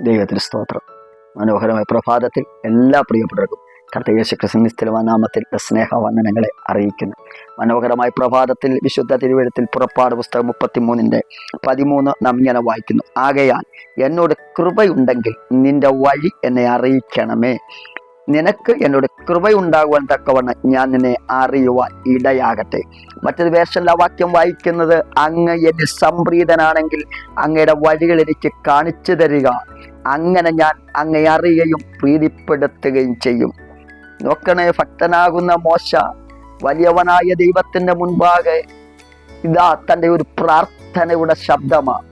ദൈവത്തിന് സ്തോത്രം. മനോഹരമായ പ്രഭാതത്തിൽ എല്ലാ പ്രിയപ്പെട്ടവർക്കും കർത്ത യേശു ക്രിസ്തുനിസ്ഥലമായ നാമത്തിൽ സ്നേഹവന്ദനങ്ങളെ അറിയിക്കുന്നു. മനോഹരമായ പ്രഭാതത്തിൽ വിശുദ്ധ തിരുവഴുത്തിൽ പുറപ്പാട് പുസ്തകം മുപ്പത്തിമൂന്നിന്റെ പതിമൂന്ന് നാം ഇങ്ങനെ വായിക്കുന്നു. ആകയാൽ എന്നോട് കൃപയുണ്ടെങ്കിൽ നിന്റെ വഴി എന്നെ അറിയിക്കണമേ. നിനക്ക് എന്നോട് കൃപയുണ്ടാകുവാൻ തക്കവണ്ണം ഞാൻ നിന്നെ അറിയുവാൻ ഇടയാകട്ടെ. മറ്റൊരു വേർഷനിലെ വാക്യം വായിക്കുന്നത് അങ്ങ് എന്റെ സംപ്രീതനാണെങ്കിൽ അങ്ങയുടെ വഴികൾ എനിക്ക് കാണിച്ചു തരിക. അങ്ങനെ ഞാൻ അങ്ങയെ അറിയുകയും പ്രീതിപ്പെടുത്തുകയും ചെയ്യും. നോക്കണേ ഭക്തനാകുന്ന മോശ വലിയവനായ ദൈവത്തിന്റെ മുൻപാകെ ഇതാ തന്റെ ഒരു പ്രാർത്ഥനയുടെ ശബ്ദമാണ്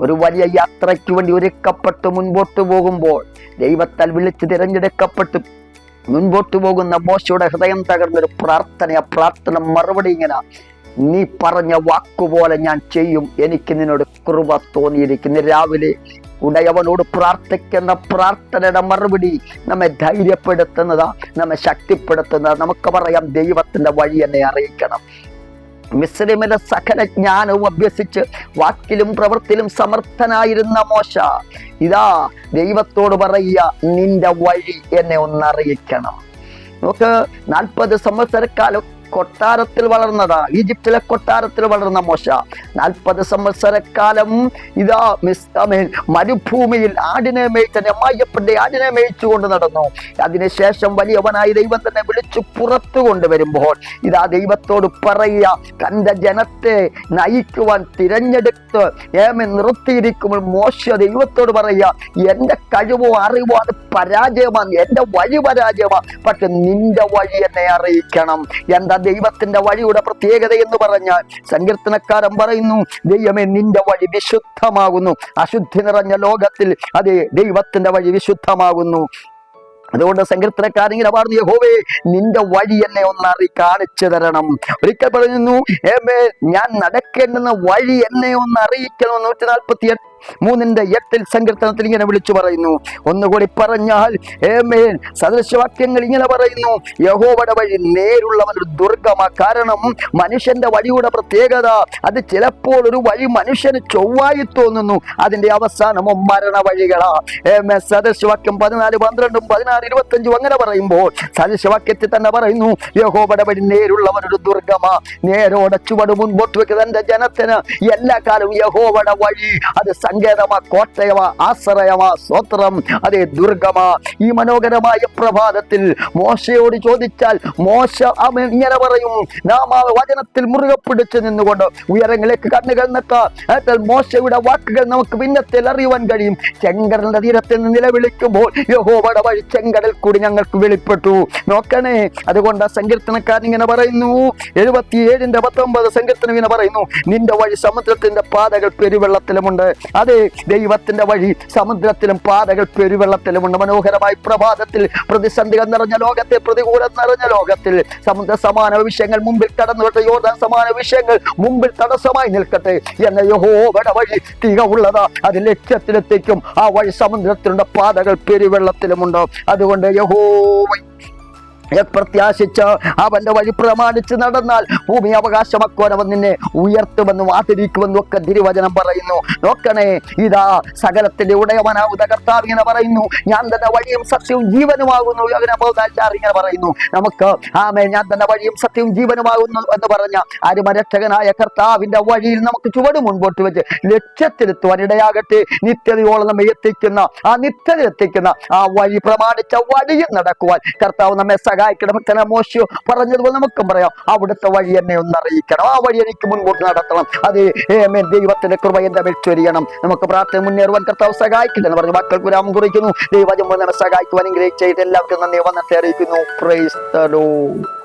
ഒരു വലിയ യാത്രയ്ക്ക് വേണ്ടി ഒരുക്കപ്പെട്ട് മുൻപോട്ട് പോകുമ്പോൾ ദൈവത്താൽ വിളിച്ച് തിരഞ്ഞെടുക്കപ്പെട്ട്. മുൻപോട്ട് പോകുന്ന മോശയുടെ ഹൃദയം തകർന്നൊരു പ്രാർത്ഥന ആ പ്രാർത്ഥന മറുപടി ഇങ്ങനെ നീ പറഞ്ഞ വാക്കുപോലെ ഞാൻ ചെയ്യും. എനിക്ക് നിന്നോട് കൃപ തോന്നിയിരിക്കുന്നു. രാവിലെ ഉടയവനോട് പ്രാർത്ഥിക്കുന്ന പ്രാർത്ഥനയുടെ മറുപടി നമ്മെ ധൈര്യപ്പെടുത്തുന്നതാ നമ്മെ ശക്തിപ്പെടുത്തുന്നതാ. നമുക്ക് പറയാം ദൈവത്തിന്റെ വഴി എന്നെ അറിയിക്കണം. മിസ്ലിമിലെ സകല ജ്ഞാനവും അഭ്യസിച്ച് വാക്കിലും പ്രവൃത്തിയിലും സമർത്ഥനായിരുന്ന മോശ ഇതാ ദൈവത്തോട് പറയുക നിന്റെ വഴി എന്നെ ഒന്നറിയിക്കണം നമുക്ക് നാൽപ്പത് സംവത്സരക്കാലം കൊട്ടാരത്തിൽ വളർന്നതാ. ഈജിപ്തിലെ കൊട്ടാരത്തിൽ വളർന്ന മോശ. നാൽപ്പത് സംവത്സരക്കാലം ഇതാ മിസ് മരുഭൂമിയിൽ ആടിനെ മേയിച്ച അമ്മായിയപ്പന്റെ ആടിനെ മേയിച്ചുകൊണ്ട് നടന്നു. അതിനുശേഷം വലിയവനായി ദൈവം തന്നെ വിളിച്ചു പുറത്തു കൊണ്ടുവരുമ്പോൾ ഇതാ ദൈവത്തോട് പറയുക തന്റെ ജനത്തെ നയിക്കുവാൻ തിരഞ്ഞെടുത്ത് ഏമെ നിർത്തിയിരിക്കുമ്പോൾ മോശ ദൈവത്തോട് പറയുക എന്റെ കഴിവോ അറിവോ അത് പരാജയമാണ് എന്റെ വഴി പരാജയമാണ് പക്ഷെ നിന്റെ വഴി എന്നെ അറിയിക്കണം. എന്താ ദൈവത്തിന്റെ വഴിയുടെ പ്രത്യേകത എന്ന് പറഞ്ഞാൽ സങ്കീർത്തനക്കാരൻ പറയുന്നു ദൈവമേ നിന്റെ വഴി വിശുദ്ധമാകുന്നു. അശുദ്ധി നിറഞ്ഞ ലോകത്തിൽ അതെ ദൈവത്തിന്റെ വഴി വിശുദ്ധമാകുന്നു. അതുകൊണ്ട് സങ്കീർത്തനക്കാരെങ്കിലും പറഞ്ഞു യഹോവേ നിന്റെ വഴി എന്നെ ഒന്നറി കാണിച്ചു തരണം. ഒരിക്കൽ പറയുന്നു ഞാൻ നടക്കേണ്ടുന്ന വഴി എന്നെ ഒന്ന് അറിയിക്കണം. നൂറ്റി നാൽപ്പത്തി എട്ട് മൂന്നിന്റെ എട്ടിൽ സങ്കീർത്തനത്തിൽ ഇങ്ങനെ വിളിച്ചു പറയുന്നു. ഒന്നുകൂടി പറഞ്ഞാൽ സദൃശവാക്യങ്ങൾ ഇങ്ങനെ പറയുന്നു. യഹോവയുടെ വഴി നേരുള്ളവൻ ഒരു ദുർഗമ. കാരണം മനുഷ്യന്റെ വഴിയുടെ പ്രത്യേകത അത് ചിലപ്പോൾ ഒരു വഴി മനുഷ്യന് ചൊവ്വായി തോന്നുന്നു. അതിന്റെ അവസാനമോ മരണ വഴികളാ. ഏമേ സദൃശവാക്യം പതിനാല് പന്ത്രണ്ടും പതിനാറ് ഇരുപത്തഞ്ചും അങ്ങനെ പറയുമ്പോൾ സദൃശവാക്യത്തിൽ തന്നെ പറയുന്നു യഹോവയുടെ വഴി നേരുള്ളവൻ ഒരു ദുർഗമ. നേരോടെ ചുവട് മുൻപോട്ട് വെക്കുന്ന തന്റെ ജനത്തിന്. എല്ലാ കാലവും യഹോവയുടെ വഴി. അത് സങ്കേതമാ കോട്ടയമാ ആശ്രയമാ സ്വത്രം അതെ ദുർഗമാ ഈ മനോഹരമായ പ്രഭാതത്തിൽ മോശയോട് ചോദിച്ചാൽ മോശ ഇങ്ങനെ പറയും. നാം ആ വചനത്തിൽ മുറുകെ പിടിച്ചു നിന്നുകൊണ്ട് ഉയരങ്ങളിലേക്ക് കണ്ണുകൾ നിൽക്കാം മോശയുടെ വാക്കുകൾ നമുക്ക് ഭിന്നത്തിൽ അറിയുവാൻ കഴിയും. ചെങ്കടലിന്റെ തീരത്തിൽ നിന്ന് നിലവിളിക്കുമ്പോൾ യഹോവട വഴി ചെങ്കടൽ കൂടി ഞങ്ങൾക്ക് വെളിപ്പെട്ടു. നോക്കണേ അതുകൊണ്ട് സങ്കീർത്തനക്കാരൻ ഇങ്ങനെ പറയുന്നു. എഴുപത്തിയേഴിന്റെ പത്തൊമ്പത് സങ്കീർത്തനം ഇങ്ങനെ പറയുന്നു. നിന്റെ വഴി സമുദ്രത്തിന്റെ പാതകൾ പെരുവെള്ളത്തിലുമുണ്ട്. അതെ ദൈവത്തിന്റെ വഴി സമുദ്രത്തിലും പാതകൾ പെരുവെള്ളത്തിലുമുണ്ട് മനോഹരമായ പ്രഭാതത്തിൽ പ്രതിസന്ധികൾ നിറഞ്ഞ ലോകത്തെ പ്രതികൂലം നിറഞ്ഞ ലോകത്തിൽ സമുദ്ര സമാന വിഷയങ്ങൾ മുമ്പിൽ കടന്നു യോർദാൻ സമാന വിഷയങ്ങൾ മുമ്പിൽ തടസ്സമായി നിൽക്കട്ടെ. എന്ന യഹോവയുടെ വഴി തിക ഉള്ളതാ. അത് ലക്ഷ്യത്തിലെത്തിക്കും. ആ വഴി സമുദ്രത്തിലുണ്ട് പാതകൾ പെരുവെള്ളത്തിലുമുണ്ട്. അതുകൊണ്ട് യഹോവ പ്രത്യാശിച്ച് അവന്റെ വഴി പ്രമാണിച്ച് നടന്നാൽ ഭൂമി അവകാശമാക്കുവാനവൻ നിന്നെ ഉയർത്തുമെന്നും ആദരിക്കുമെന്നും ഒക്കെ തിരുവചനം പറയുന്നു. നോക്കണേ ഇതാ സകലത്തിന്റെ ഉടയവനാവുന്ന കർത്താവ് ഇങ്ങനെ പറയുന്നു. ഞാൻ തന്നെ വഴിയും സത്യവും ജീവനുമാകുന്നു അങ്ങനെ ഇങ്ങനെ പറയുന്നു. നമുക്ക് ആമേ ഞാൻ തന്നെ വഴിയും സത്യവും ജീവനുമാകുന്നു എന്ന് പറഞ്ഞ അരുമരക്ഷകനായ കർത്താവിന്റെ വഴിയിൽ നമുക്ക് ചുവട് മുൻപോട്ട് വെച്ച് ലക്ഷ്യത്തിലെത്തുവാൻ ഇടയാകട്ടെ. നിത്യതയോളം നമ്മെ എത്തിക്കുന്ന ആ നിത്യതയെത്തിക്കുന്ന ആ വഴി പ്രമാണിച്ച വഴിയിൽ നടക്കുവാൻ കർത്താവ് നമ്മെ സഹായിക്കണം. ഭക്തന മോശു പറഞ്ഞതുപോലെ നമുക്കും പറയാം. അവിടുത്തെ വഴി എന്നെ ഒന്ന് അറിയിക്കണം. ആ വഴി എനിക്ക് മുൻപോട്ട് നടത്തണം. അത് ഏമേ ദൈവത്തിന്റെ കൃപ എന്റെ മേൽ ചൊരിയണം. നമുക്ക് പ്രാർത്ഥന മുന്നേറുവാൻ കർത്താവ് സഹായിക്കില്ല എന്ന് പറഞ്ഞു മക്കൾക്ക് രാമം കുറിക്കുന്നു. ദൈവജം നമ്മെ സഹായിക്കുവാൻ ഇങ്ങനെ ചെയ്ത് എല്ലാവർക്കും നന്ദി. വന്നത്തെ അറിയിക്കുന്നു. പ്രൈസ്